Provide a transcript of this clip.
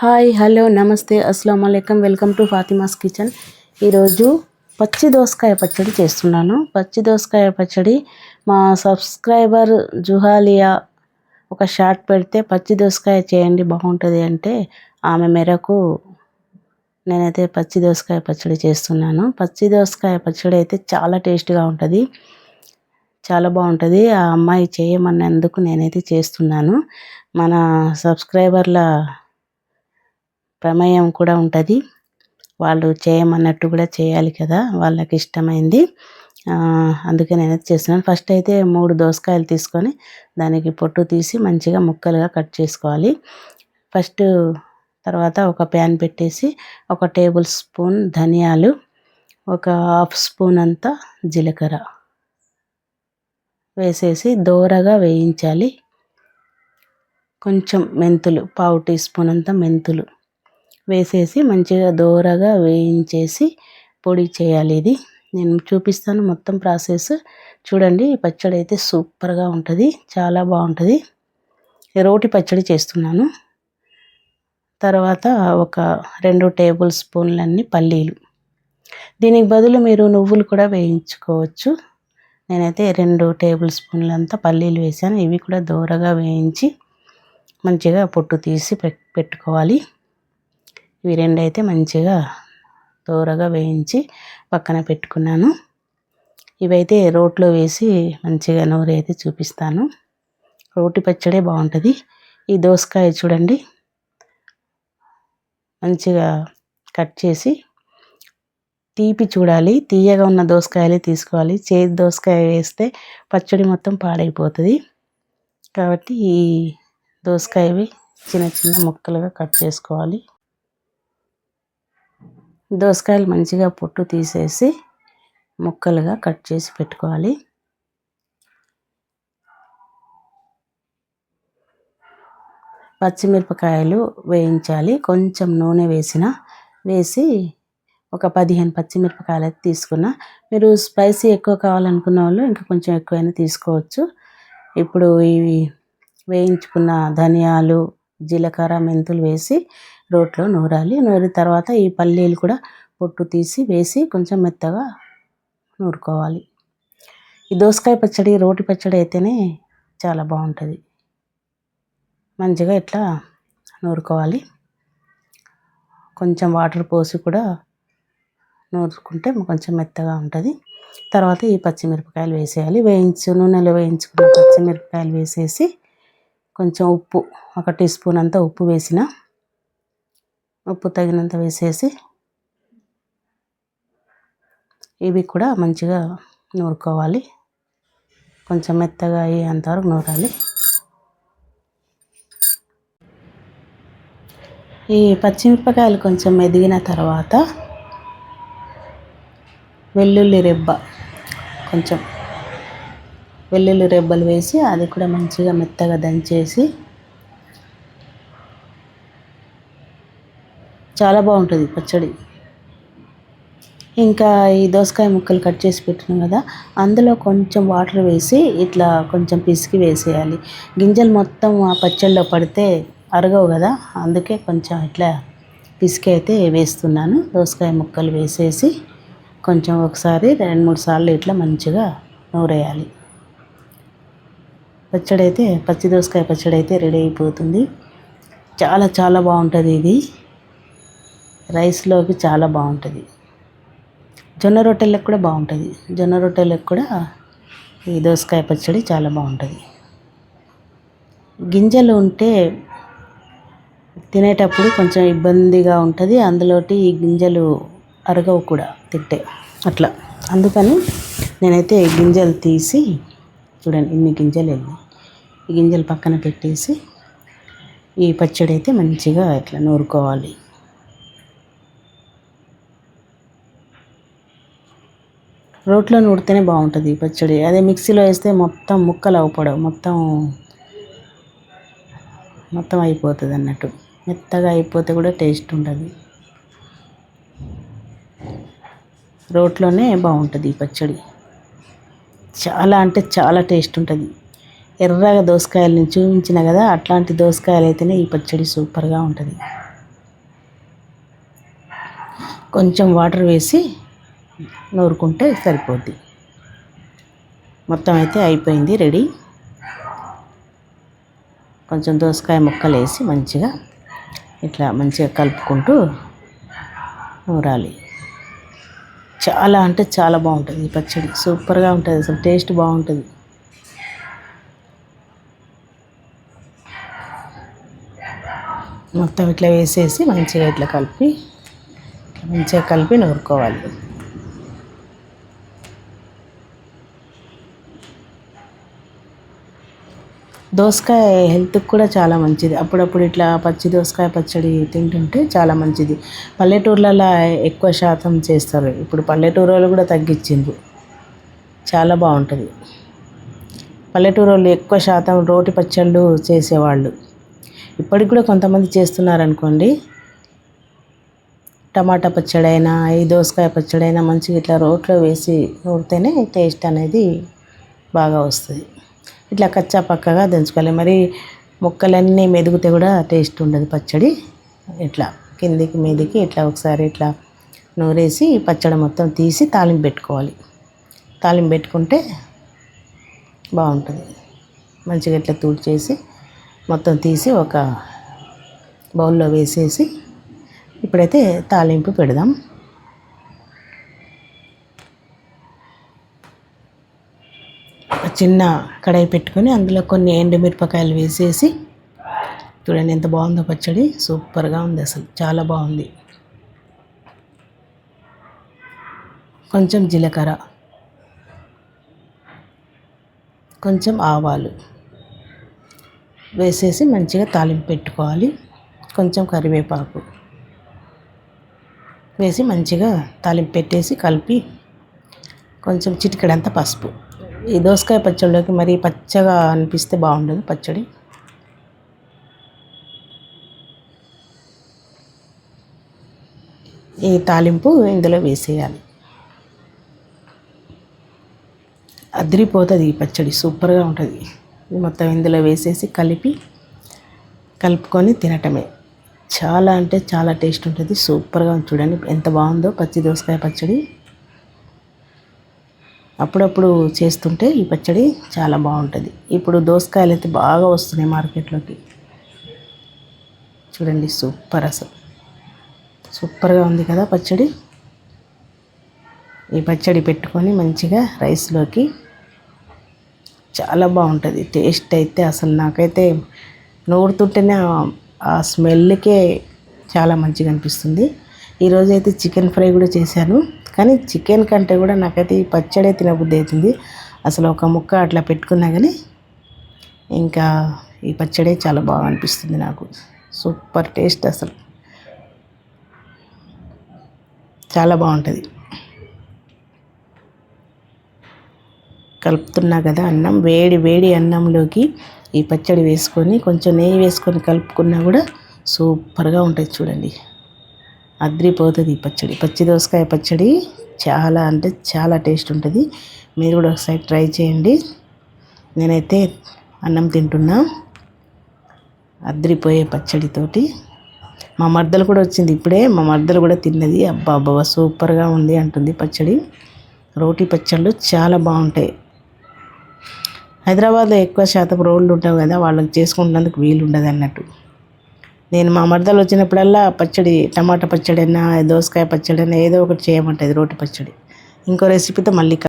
Hi hello నమస్తే అస్సలం అయికం వెల్కమ్ టు ఫాతిమాస్ కిచెన్. ఈరోజు పచ్చి దోసకాయ పచ్చడి చేస్తున్నాను. పచ్చి దోసకాయ పచ్చడి మా సబ్స్క్రైబర్ జుహాలియా ఒక షార్ట్ పెడితే పచ్చి దోసకాయ చేయండి బాగుంటుంది అంటే ఆమె మేరకు నేనైతే పచ్చి దోసకాయ పచ్చడి చేస్తున్నాను. పచ్చి దోసకాయ పచ్చడి అయితే చాలా టేస్ట్గా ఉంటుంది. చాలా బాగుంటుంది. ఆ అమ్మాయి చేయమన్నందుకు నేనైతే చేస్తున్నాను. మన సబ్స్క్రైబర్ల ప్రమేయం కూడా ఉంటుంది. వాళ్ళు చేయమన్నట్టు కూడా చేయాలి కదా వాళ్ళకి ఇష్టమైంది. అందుకే నేను చేస్తున్నాను. ఫస్ట్ అయితే మూడు దోసకాయలు తీసుకొని దానికి పొట్టు తీసి మంచిగా ముక్కలుగా కట్ చేసుకోవాలి. ఫస్ట్ తర్వాత ఒక ప్యాన్ పెట్టేసి ఒక టేబుల్ స్పూన్ ధనియాలు ఒక హాఫ్ స్పూన్ అంతా జీలకర్ర వేసేసి దోరగా వేయించాలి. కొంచెం మెంతులు పావు టీ స్పూన్ అంతా మెంతులు వేసేసి మంచిగా దోరగా వేయించేసి పొడి చేయాలి ఇది. నేను చూపిస్తాను మొత్తం ప్రాసెస్. చూడండి ఈ పచ్చడి అయితే సూపర్గా ఉంటుంది చాలా బాగుంటుంది. రోటి పచ్చడి చేస్తున్నాను. తర్వాత ఒక రెండు టేబుల్ స్పూన్లన్నీ పల్లీలు. దీనికి బదులు మీరు నువ్వులు కూడా వేయించుకోవచ్చు. నేనైతే రెండు టేబుల్ స్పూన్లంతా పల్లీలు వేసాను ఇవి కూడా దోరగా వేయించి మంచిగా పొట్టు తీసి పెట్టుకోవాలి. ఇవి రెండు అయితే మంచిగా దూరగా వేయించి పక్కన పెట్టుకున్నాను. ఇవైతే రోట్లో వేసి మంచిగా నూరి అయితే చూపిస్తాను. రోటి పచ్చడే బాగుంటుంది. ఈ దోసకాయ చూడండి. మంచిగా కట్ చేసి తీపి చూడాలి. తీయగా ఉన్న దోసకాయలే తీసుకోవాలి. చేతి దోసకాయ వేస్తే పచ్చడి మొత్తం పాడైపోతుంది. కాబట్టి ఈ దోసకాయవి చిన్న చిన్న ముక్కలుగా కట్ చేసుకోవాలి. దోసకాయలు మంచిగా పొట్టు తీసేసి ముక్కలుగా కట్ చేసి పెట్టుకోవాలి. పచ్చిమిరపకాయలు వేయించాలి. కొంచెం నూనె వేసిన వేసి ఒక పదిహేను పచ్చిమిరపకాయలు అయితే తీసుకున్న. మీరు స్పైసీ ఎక్కువ కావాలనుకున్న వాళ్ళు ఇంకా కొంచెం ఎక్కువైనా తీసుకోవచ్చు. ఇప్పుడు ఇవి వేయించుకున్న ధనియాలు జీలకర్ర మెంతులు వేసి రోట్లో నూరాలి. నూరిన తర్వాత ఈ పల్లీలు కూడా పొట్టు తీసి వేసి కొంచెం మెత్తగా నూరుకోవాలి. ఈ దోసకాయ పచ్చడి రోటి పచ్చడి అయితేనే చాలా బాగుంటుంది. మంచిగా ఇట్లా నూరుకోవాలి. కొంచెం వాటర్ పోసి కూడా నూరుకుంటే కొంచెం మెత్తగా ఉంటుంది. తర్వాత ఈ పచ్చిమిరపకాయలు వేసేయాలి. వేయించు నూనెలో వేయించుకున్న పచ్చిమిరపకాయలు వేసేసి కొంచెం ఉప్పు ఒక టీ స్పూన్ అంతా ఉప్పు వేసిన ఉప్పు తగినంత వేసేసి ఇవి కూడా మంచిగా నూరుకోవాలి. కొంచెం మెత్తగా అయ్యేంతవరకు నూరాలి. ఈ పచ్చిమిరపకాయలు కొంచెం ఎదిగిన తర్వాత వెల్లుల్లి రెబ్బ కొంచెం వెల్లుల్లి రెబ్బలు వేసి అది కూడా మంచిగా మెత్తగా దంచేసి చాలా బాగుంటుంది పచ్చడి. ఇంకా ఈ దోసకాయ ముక్కలు కట్ చేసి పెట్టినాం కదా అందులో కొంచెం వాటర్ వేసి ఇట్లా కొంచెం పిసికి వేసేయాలి. గింజలు మొత్తం ఆ పచ్చళ్ళలో పడితే అరగవు కదా అందుకే కొంచెం ఇట్లా పిసికి అయితే వేస్తున్నాను. దోసకాయ ముక్కలు వేసేసి కొంచెం ఒకసారి రెండు మూడు సార్లు ఇట్లా మంచిగా నూరేయాలి. పచ్చడి అయితే పచ్చి దోసకాయ పచ్చడి అయితే రెడీ అయిపోతుంది. చాలా చాలా బాగుంటుంది ఇది. రైస్లోకి చాలా బాగుంటుంది. జొన్న రొట్టెలకు కూడా బాగుంటుంది. జొన్న రొట్టెలకు కూడా ఈ దోసకాయ పచ్చడి చాలా బాగుంటుంది. గింజలు ఉంటే తినేటప్పుడు కొంచెం ఇబ్బందిగా ఉంటుంది. అందులోటి ఈ గింజలు అరగవు కూడా తింటే అట్లా. అందుకని నేనైతే గింజలు తీసి చూడండి ఇన్ని గింజలు వెళ్ళి ఈ గింజలు పక్కన పెట్టేసి ఈ పచ్చడి అయితే మంచిగా ఇట్లా నూరుకోవాలి. రోట్లో నూడితేనే బాగుంటుంది పచ్చడి. అదే మిక్సీలో వేస్తే మొత్తం ముక్కలు అవ్వపడవు. మొత్తం మొత్తం అయిపోతుంది అన్నట్టు. మెత్తగా అయిపోతే కూడా టేస్ట్ ఉండదు. రోట్లోనే బాగుంటుంది ఈ పచ్చడి. చాలా అంటే చాలా టేస్ట్ ఉంటుంది. ఎర్రగా దోసకాయలని చూపించిన కదా అట్లాంటి దోసకాయలు అయితేనే ఈ పచ్చడి సూపర్గా ఉంటుంది. కొంచెం వాటర్ వేసి నూరుకుంటే సరిపోద్ది. మొత్తం అయితే అయిపోయింది రెడీ. కొంచెం దోసకాయ ముక్కలు వేసి మంచిగా ఇట్లా మంచిగా కలుపుకుంటూ నూరాలి. చాలా అంటే చాలా బాగుంటుంది ఈ పచ్చడి. సూపర్గా ఉంటుంది అసలు టేస్ట్ బాగుంటుంది. మొత్తం ఇట్లా వేసేసి మంచిగా ఇట్లా కలిపి మంచిగా కలిపి నూరుకోవాలి. దోసకాయ హెల్త్కి కూడా చాలా మంచిది. అప్పుడప్పుడు ఇట్లా పచ్చి దోసకాయ పచ్చడి తింటుంటే చాలా మంచిది. పల్లెటూర్లలో ఎక్కువ శాతం చేస్తారు. ఇప్పుడు పల్లెటూరులో కూడా తగ్గించిండ్రు. చాలా బాగుంటుంది. పల్లెటూరు ఎక్కువ శాతం రోటి పచ్చళ్ళు చేసేవాళ్ళు. ఇప్పటికి కూడా కొంతమంది చేస్తున్నారు అనుకోండి టమాటా పచ్చడి అయినా ఈ దోసకాయ పచ్చడి అయినా మంచిగా ఇట్లా రోట్లో వేసి నూరితేనే టేస్ట్ అనేది బాగా వస్తుంది. ఇట్లా కచ్చా పక్కగా దంచుకోవాలి. మరి ముక్కలన్నీ మెదిగితే కూడా టేస్ట్ ఉండదు పచ్చడి. ఇట్లా కిందికి మీదికి ఇట్లా ఒకసారి ఇట్లా నూరేసి పచ్చడి మొత్తం తీసి తాలింపు పెట్టుకోవాలి. తాలింపు పెట్టుకుంటే బాగుంటుంది. మంచిగా ఇట్లా చేసి మొత్తం తీసి ఒక బౌల్లో వేసేసి ఇప్పుడైతే తాలింపు పెడదాం. చిన్న కడాయి పెట్టుకొని అందులో కొన్ని ఎండుమిరపకాయలు వేసేసి చూడండి ఎంత బాగుందో పచ్చడి. సూపర్గా ఉంది అసలు. చాలా బాగుంది. కొంచెం జీలకర్ర. కొంచెం ఆవాలు వేసేసి మంచిగా తాలింపు పెట్టుకోవాలి. కొంచెం కరివేపాకు వేసి మంచిగా తాలింపు పెట్టేసి కలిపి కొంచెం చిటికడంత పసుపు. ఈ దోసకాయ పచ్చడిలోకి మరీ పచ్చగా అనిపిస్తే బాగుండదు పచ్చడి. ఈ తాలింపు ఇందులో వేసేయాలి. అదిరిపోతుంది ఈ పచ్చడి సూపర్గా ఉంటుంది. మొత్తం ఇందులో వేసేసి కలిపి కలుపుకొని తినటమే. చాలా అంటే చాలా టేస్ట్ ఉంటుంది సూపర్గా చూడండి ఎంత బాగుందో పచ్చి దోసకాయ పచ్చడి. అప్పుడప్పుడు చేస్తుంటే ఈ పచ్చడి చాలా బాగుంటుంది. ఇప్పుడు దోసకాయలు అయితే బాగా వస్తున్నాయి మార్కెట్లోకి. చూడండి సూపర్ అసలు. సూపర్గా ఉంది కదా పచ్చడి. ఈ పచ్చడి పెట్టుకొని మంచిగా రైస్లోకి చాలా బాగుంటుంది. టేస్ట్ అయితే అసలు నాకైతే నూరుతుంటేనే ఆ స్మెల్కే చాలా మంచిగా అనిపిస్తుంది. ఈరోజు అయితే చికెన్ ఫ్రై కూడా చేశాను. కానీ చికెన్ కంటే కూడా నాకైతే ఈ పచ్చడే తినబుద్ధి అవుతుంది అసలు ఒక ముక్క అట్లా పెట్టుకున్నా కానీ ఇంకా ఈ పచ్చడే చాలా బాగా అనిపిస్తుంది నాకు. సూపర్ టేస్ట్ అసలు. చాలా బాగుంటుంది. కలుపుతున్నా కదా అన్నం. వేడి వేడి అన్నంలోకి ఈ పచ్చడి వేసుకొని కొంచెం నెయ్యి వేసుకొని కలుపుకున్నా కూడా సూపర్గా ఉంటుంది చూడండి. అద్రిపోతుంది ఈ పచ్చడి. పచ్చి దోసకాయ పచ్చడి చాలా అంటే చాలా టేస్ట్ ఉంటుంది. మీరు కూడా ఒకసారి ట్రై చేయండి. నేనైతే అన్నం తింటున్నా. అద్రిపోయే పచ్చడితోటి మా మర్దలు కూడా వచ్చింది ఇప్పుడే. మా మర్దలు కూడా తిన్నది. అబ్బా అబ్బా సూపర్గా ఉంది అంటుంది పచ్చడి. రోటి పచ్చళ్ళు చాలా బాగుంటాయి. హైదరాబాద్లో ఎక్కువ శాతం రోడ్లు ఉంటావు కదా వాళ్ళకి చేసుకుంటున్నందుకు వీలు ఉండదు అన్నట్టు నేను మా మరదలు వచ్చినప్పుడల్లా పచ్చడి టమాటా పచ్చడి అయినా దోసకాయ పచ్చడి అయినా ఏదో ఒకటి చేయమంటుంది రోటి పచ్చడి. ఇంకో రెసిపీతో మళ్ళీ